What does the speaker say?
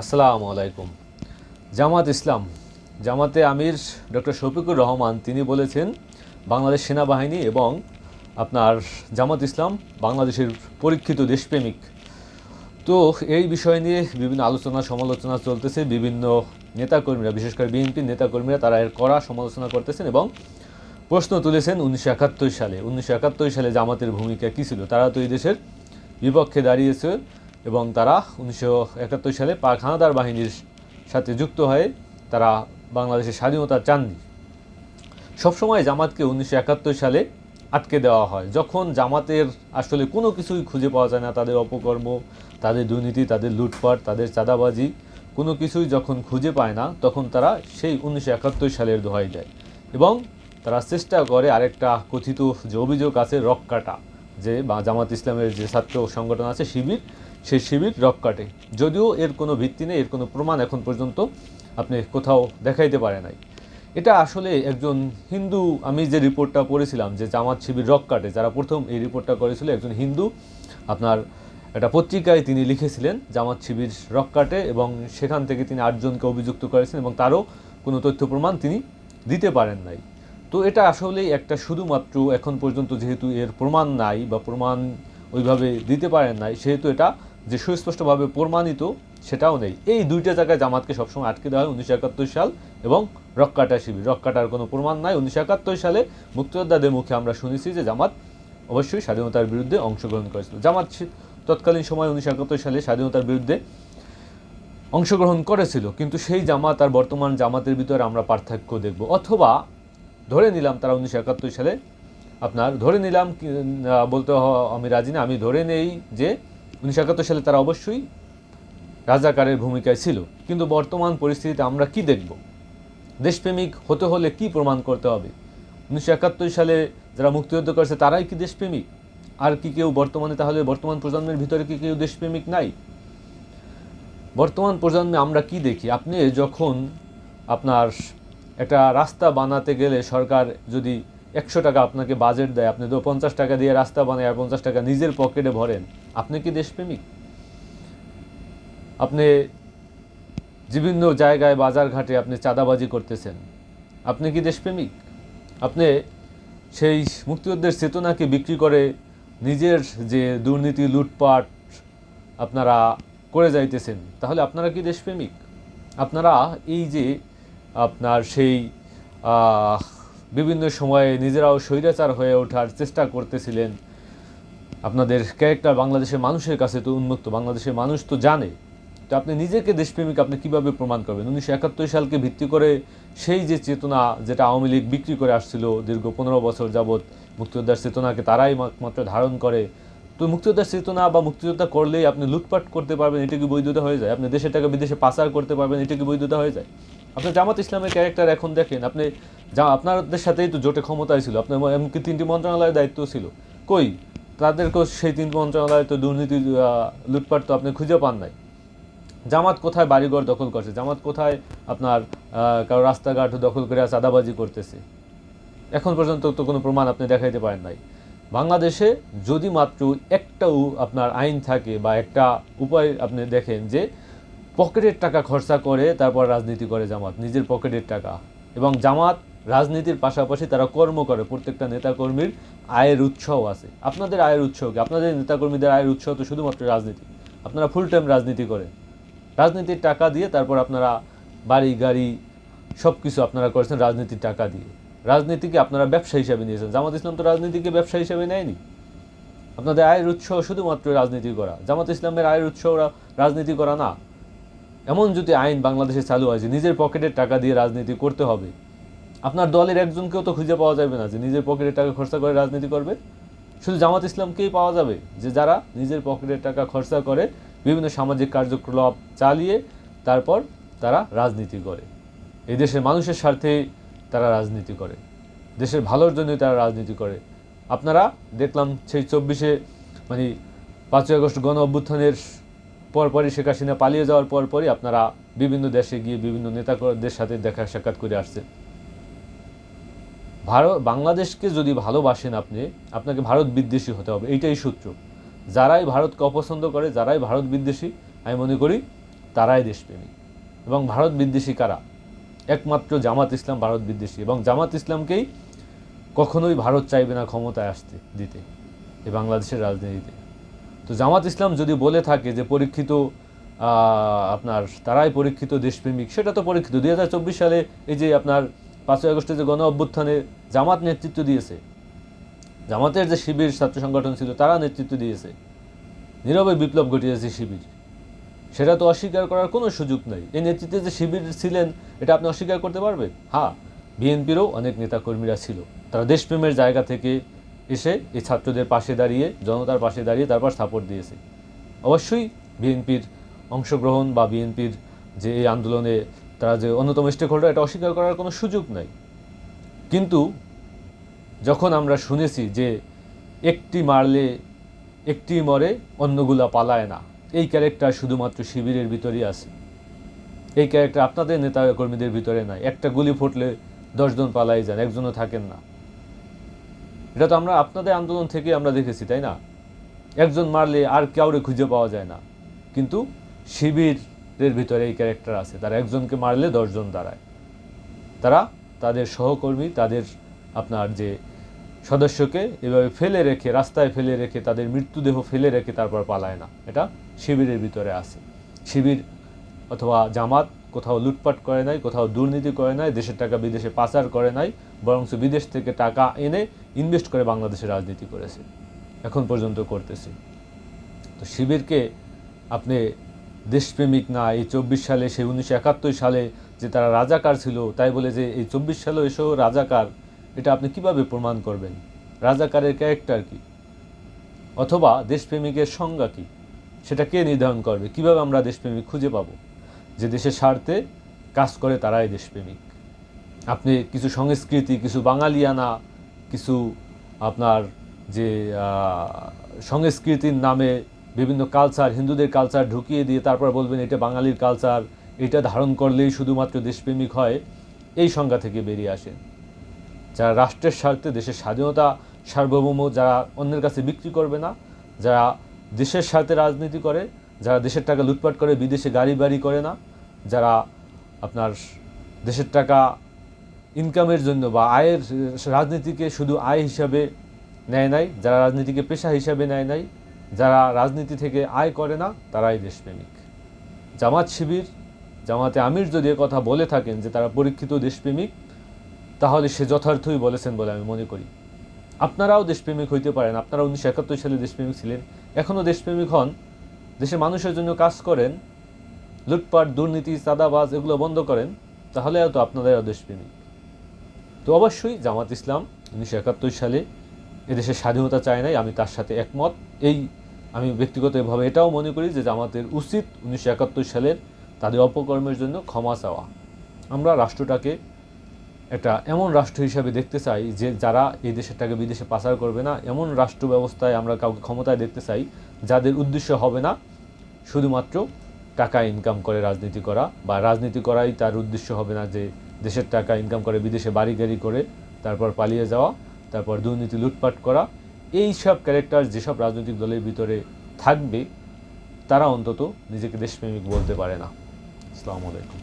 আসসালামু আলাইকুম। জামাত ইসলাম, জামাতে আমির ডক্টর শফিকুর রহমান, তিনি বলেছেন, বাংলাদেশ সেনাবাহিনী এবং আপনার জামাত ইসলাম বাংলাদেশের পরীক্ষিত দেশপ্রেমিক। তো এই বিষয় নিয়ে বিভিন্ন আলোচনা, সমালোচনা চলতেছে। বিভিন্ন নেতাকর্মীরা, বিশেষ করে বিএনপির নেতাকর্মীরা, তারা এর কড়া সমালোচনা করতেছেন এবং প্রশ্ন তুলেছেন উনিশশো একাত্তর সালে। উনিশশো একাত্তর সালে জামাতের ভূমিকা কী ছিল? তারা তো এই দেশের বিপক্ষে দাঁড়িয়েছে। এবং তারা উনিশশো একাত্তর সালে পাক হানাদার বাহিনীর সাথে যুক্ত হয়ে তারা বাংলাদেশের স্বাধীনতা চাননি সবসময় জামাতকে উনিশশো একাত্তর সালে আটকে দেওয়া হয়। যখন জামাতের আসলে কোনো কিছুই খুঁজে পাওয়া যায় না, তাদের অপকর্ম, তাদের দুর্নীতি, তাদের লুটপাট, তাদের চাঁদাবাজি, কোনো কিছুই যখন খুঁজে পায় না, তখন তারা সেই উনিশশো একাত্তর সালের দোহাই দেয়। এবং তারা চেষ্টা করে আরেকটা কথিত যে অভিযোগ আছে রক কাটা যে বা জামাত ইসলামের যে ছাত্র সংগঠন আছে, শিবির সেই শিবির রক কাটে। যদিও এর কোনো ভিত্তি নেই, এর কোনো প্রমাণ এখন পর্যন্ত আপনি কোথাও দেখাইতে পারে নাই। এটা আসলে একজন হিন্দু, আমি যে রিপোর্টটা পড়েছিলাম যে জামাত শিবির রক কাটে, যারা প্রথম এই রিপোর্টটা করেছিল একজন হিন্দু, আপনার একটা পত্রিকায় তিনি লিখেছিলেন, জামাত শিবির রক কাটে এবং সেখান থেকে তিনি আটজনকে অভিযুক্ত করেছেন এবং তারও কোনো তথ্য প্রমাণ তিনি দিতে পারেন নাই। তো এটা আসলেই একটা শুধুমাত্র এখন পর্যন্ত যেহেতু এর প্রমাণ নাই বা প্রমাণ ওইভাবে দিতে পারেন নাই, সেহেতু এটা যে সুস্পষ্টভাবে প্রমাণিত, সেটাও নেই। এই দুইটা জায়গায় জামাতকে সবসময় আটকে দেওয়া হয় উনিশশো একাত্তর সাল এবং রক্কাটা শিবির। রক্কাটার কোনো প্রমাণ নাই। উনিশশো একাত্তর সালে মুক্তিযোদ্ধাদের মুখে আমরা শুনেছি যে জামাত অবশ্যই স্বাধীনতার বিরুদ্ধে অংশগ্রহণ করেছিল। জামাত তৎকালীন সময় উনিশশো একাত্তর সালে স্বাধীনতার বিরুদ্ধে অংশগ্রহণ করেছিল, কিন্তু সেই জামাত আর বর্তমান জামাতের ভিতরে আমরা পার্থক্য দেখব। অথবা ধরে নিলাম তারা উনিশশো একাত্তর সালে, আপনার ধরে নিলাম বলতে আমি রাজি না, আমি ধরে নেই যে উনিশশো একাত্তর সালে তারা অবশ্যই রাজাকারের ভূমিকায় ছিল। কিন্তু বর্তমান পরিস্থিতিতে আমরা কি দেখব? দেশপ্রেমিক হতে হলে কি প্রমাণ করতে হবে? উনিশশো একাত্তর সালে যারা মুক্তিযুদ্ধ করেছে, তারাই কি দেশপ্রেমিক? আর কি কেউ বর্তমানে তাহলে বর্তমান প্রজন্মের ভিতরে কি কেউ দেশপ্রেমিক নাই? বর্তমান প্রজন্মে আমরা কি দেখি? আপনি যখন আপনার একটা রাস্তা বানাতে গেলে সরকার যদি একশো টাকা আপনাকে বাজেট দেয়, আপনি তো পঞ্চাশ টাকা দিয়ে রাস্তা বানায় আর পঞ্চাশ টাকা নিজের পকেটে ভরেন। আপনি কি দেশপ্রেমিক? আপনি বিভিন্ন জায়গায় বাজার ঘাটে আপনি চাঁদাবাজি করতেছেন। আপনি কি দেশপ্রেমিক? আপনি সেই মুক্তিযুদ্ধের চেতনাকে বিক্রি করে নিজের যে দুর্নীতি, লুটপাট আপনারা করে যাইতেছেন, তাহলে আপনারা কি দেশপ্রেমিক? আপনারা এই যে আপনার সেই বিভিন্ন সময়ে নিজেরাও স্বৈরাচার হয়ে ওঠার চেষ্টা করতেছিলেন। আপনাদের ক্যারেক্টার বাংলাদেশের মানুষের কাছে তো উন্মুক্ত, বাংলাদেশের মানুষ তো জানে। তো আপনি নিজেকে দেশপ্রেমিক, আপনি কীভাবে প্রমাণ করবেন? উনিশশো একাত্তর সালকে ভিত্তি করে সেই যে চেতনা যেটা আওয়ামী লীগ বিক্রি করে আসছিল দীর্ঘ পনেরো বছর যাবৎ, মুক্তিযোদ্ধার চেতনাকে তারাই মাত্র ধারণ করে। তো মুক্তিযোদ্ধার চেতনা বা মুক্তিযোদ্ধা করলেই আপনি লুটপাট করতে পারবেন, এটা কি বৈধতা হয়ে যায়? আপনি দেশের টাকা বিদেশে পাচার করতে পারবেন, এটা কি বৈধতা হয়ে যায়? আপনি জামাত ইসলামের ক্যারেক্টার এখন দেখেন, আপনি যা আপনাদের সাথেই তো জোটে ক্ষমতায় ছিল, আপনার এমনকি তিনটি মন্ত্রণালয়ের দায়িত্ব ছিল। কই? তাদেরকেও সেই তিন মন্ত্রণালয়ে তো দুর্নীতি লুটপাট তো আপনি খুঁজে পান নাই। জামাত কোথায় বাড়িঘর দখল করছে? জামাত কোথায় আপনার কারও রাস্তাঘাট দখল করে চাঁদাবাজি করতেছে? এখন পর্যন্ত তো কোনো প্রমাণ আপনি দেখাইতে পারেন নাই। বাংলাদেশে যদি মাত্র একটাও আপনার আইন থাকে বা একটা উপায় আপনি দেখেন যে পকেটের টাকা খরচা করে তারপর রাজনীতি করে জামাত, নিজের পকেটের টাকা। এবং জামাত, রাজনীতির পাশাপাশি তারা কর্ম করে, প্রত্যেকটা নেতাকর্মীর আয়ের উৎসও আছে। আপনাদের আয়ের উৎস কি? আপনাদের নেতাকর্মীদের আয়ের উৎস তো শুধুমাত্র রাজনীতি। আপনারা ফুল টাইম রাজনীতি করেন। রাজনীতির টাকা দিয়ে তারপর আপনারা বাড়ি, গাড়ি সব কিছু আপনারা করেছেন রাজনীতির টাকা দিয়ে। রাজনীতিকে আপনারা ব্যবসা হিসাবে নিয়েছেন। জামাত ইসলাম তো রাজনীতিকে ব্যবসা হিসাবে নেয়নি। আপনাদের আয়ের উৎস শুধুমাত্র রাজনীতি করা। জামাত ইসলামের আয়ের উৎস রাজনীতি করা না। এমন যদি আইন বাংলাদেশে চালু হয় যে নিজের পকেটের টাকা দিয়ে রাজনীতি করতে হবে, আপনার দলের একজনকেও তো খুঁজে পাওয়া যাবে না যে নিজের পকেটের টাকা খরচা করে রাজনীতি করবে। শুধু জামাত ইসলামকেই পাওয়া যাবে যে যারা নিজের পকেটের টাকা খরচা করে বিভিন্ন সামাজিক কার্যকলাপ চালিয়ে তারপর তারা রাজনীতি করে। এই দেশের মানুষের স্বার্থে তারা রাজনীতি করে। দেশের ভালোর জন্যই তারা রাজনীতি করে। আপনারা দেখলাম সেই চব্বিশে মানে পাঁচই আগস্ট গণ অভ্যুত্থানের পরপরই শেখ হাসিনা পালিয়ে যাওয়ার পরপরই আপনারা বিভিন্ন দেশে গিয়ে বিভিন্ন নেতাদের সাথে দেখা সাক্ষাৎ করে আসছেন। ভারত, বাংলাদেশকে যদি ভালোবাসেন আপনি, আপনাকে ভারত বিদ্বেষী হতে হবে, এইটাই সূত্র। যারাই ভারতকে অপছন্দ করে, যারাই ভারত বিদ্বেষী, আমি মনে করি তারাই দেশপ্রেমী এবং ভারত বিদ্বেষী কারা? একমাত্র জামাত ইসলাম ভারত বিদ্বেষী। এবং জামাত ইসলামকেই কখনোই ভারত চাইবে না ক্ষমতায় আসতে, দিতে, এই বাংলাদেশের রাজনীতিতে। তো জামাত ইসলাম যদি বলে থাকে যে পরীক্ষিত আপনার তারাই পরীক্ষিত দেশপ্রেমিক, সেটা তো পরীক্ষিত। দুই হাজার চব্বিশ সালে এই যে আপনার পাঁচই আগস্টে যে গণ অভ্যুত্থানে জামাত নেতৃত্ব দিয়েছে, জামাতের যে শিবির ছাত্র সংগঠন ছিল, তারা নেতৃত্ব দিয়েছে। নীরবে বিপ্লব ঘটিয়েছে শিবির। সেটা তো অস্বীকার করার কোনো সুযোগ নেই। এই নেতৃত্বে যে শিবির ছিলেন, এটা আপনি অস্বীকার করতে পারবেন? হ্যাঁ বিএনপিরও অনেক নেতাকর্মীরা ছিল। তারা দেশপ্রেমের জায়গা থেকে এসে এই ছাত্রদের পাশে দাঁড়িয়ে, জনতার পাশে দাঁড়িয়ে তারপর সাপোর্ট দিয়েছে। অবশ্যই বিএনপির অংশগ্রহণ বা বিএনপির যে এই আন্দোলনে তারা যে অন্যতম স্টেক হোল্ডার এটা অস্বীকার করার কোনো সুযোগ নাই। কিন্তু যখন আমরা শুনেছি যে একটি মারলে একটি মরে অন্যগুলা পালায় না, এই ক্যারেক্টার শুধুমাত্র শিবিরের ভিতরেই আছে। এই ক্যারেক্টার আপনাদের নেতা কর্মীদের ভিতরে নাই। একটা গুলি ফুটলে দশজন পালাই যান, একজনও থাকেন না। এটা তো আমরা আপনাদের আন্দোলন থেকে আমরা দেখেছি, তাই না? একজন মারলে আর কাউরে খুঁজে পাওয়া যায় না। কিন্তু শিবিরের ভিতরে এই ক্যারেক্টার আছে। তারা একজনকে মারলে দশজন দাঁড়ায়। তারা তাদের সহকর্মী, তাদের আপনার যে সদস্যকে এভাবে ফেলে রেখে, রাস্তায় ফেলে রেখে, তাদের মৃত্যুদেহ ফেলে রেখে তারপর পালায় না। এটা শিবিরের ভিতরে আছে। শিবির অথবা জামাত কোথাও লুটপাট করে নাই, কোথাও দুর্নীতি করে নাই, দেশের টাকা বিদেশে পাচার করে নাই বরং বিদেশ থেকে টাকা এনে ইনভেস্ট করে বাংলাদেশে রাজনীতি করেছে। এখন পর্যন্ত করতেছে। তো শিবিরকে আপনি দেশপ্রেমিক না, এই চব্বিশ সালে সেই উনিশশো একাত্তর সালে যে তারা রাজাকার ছিল, তাই বলে যে এই চব্বিশ সালে এসেও রাজাকার, এটা আপনি কীভাবে প্রমাণ করবেন? রাজাকারের ক্যারেক্টার কি? অথবা দেশপ্রেমিকের সংজ্ঞা কি? সেটা কে নির্ধারণ করবে? কীভাবে আমরা দেশপ্রেমিক খুঁজে পাবো? যে দেশের স্বার্থে কাজ করে তারাই দেশপ্রেমিক। আপনি কিছু সংস্কৃতি, কিছু বাঙালিয়ানা, কিছু আপনার যে সংস্কৃতির নামে বিভিন্ন কালচার হিন্দুদের কালচার ঢুকিয়ে দিয়ে তারপর বলবেন এটা বাঙালির কালচার এটা ধারণ করলেই শুধুমাত্র দেশপ্রেমিক হয়, এই সংজ্ঞা থেকে বেরিয়ে আসেন। যারা রাষ্ট্রের স্বার্থে, দেশের স্বাধীনতা সার্বভৌম, যারা অন্যের কাছে বিক্রি করবে না, যারা দেশের স্বার্থে রাজনীতি করে, যারা দেশের টাকা লুটপাট করে, বিদেশে গাড়ি বাড়ি করে না, যারা আপনার দেশের টাকা ইনকামের জন্য বা আয়ের রাজনীতিকে শুধু আয় হিসাবে নেয় নাই, যারা রাজনীতিকে পেশা হিসাবে নেয় নাই, যারা রাজনীতি থেকে আয় করে না, তারাই দেশপ্রেমিক। জামাত শিবির, জামাতে আমির যদি কথা বলে থাকেন যে তারা পরীক্ষিত দেশপ্রেমিক, তাহলে সে যথার্থই বলেছেন বলে আমি মনে করি। আপনারাও দেশপ্রেমিক হইতে পারেন। আপনারা উনিশশো একাত্তর সালে দেশপ্রেমিক ছিলেন। এখনও দেশপ্রেমিক হন। দেশের মানুষের জন্য কাজ করেন। লুটপাট, দুর্নীতি, চাঁদাবাজ, এগুলো বন্ধ করেন। তাহলে তো আপনারাও দেশপ্রেমিক তো অবশ্যই জামাত ইসলাম উনিশশো একাত্তর সালে এদেশের স্বাধীনতা চায় নাই, আমি তার সাথে একমত। এই আমি ব্যক্তিগতভাবে এটাও মনে করি যে জামাতের উচিত উনিশশো একাত্তর সালের তাদের অপকর্মের জন্য ক্ষমা চাওয়া। আমরা রাষ্ট্রটাকে একটা এমন রাষ্ট্র হিসাবে দেখতে চাই যে যারা এই দেশেরটাকে বিদেশে পাচার করবে না, এমন রাষ্ট্র ব্যবস্থায় আমরা কাউকে ক্ষমতায় দেখতে চাই যাদের উদ্দেশ্য হবে না শুধুমাত্র টাকা ইনকাম করে রাজনীতি করা বা রাজনীতি করাই তার উদ্দেশ্য হবে না যে দেশের টাকা ইনকাম করে, বিদেশে বাড়ি গাড়ি করে, তারপর পালিয়ে যাওয়া, তারপর দুর্নীতি, লুটপাট করা, এই সব ক্যারেক্টার যেসব রাজনৈতিক দলের ভিতরে থাকবে, তারা অন্তত নিজেকে দেশপ্রেমিক বলতে পারে না। আসসালামু আলাইকুম।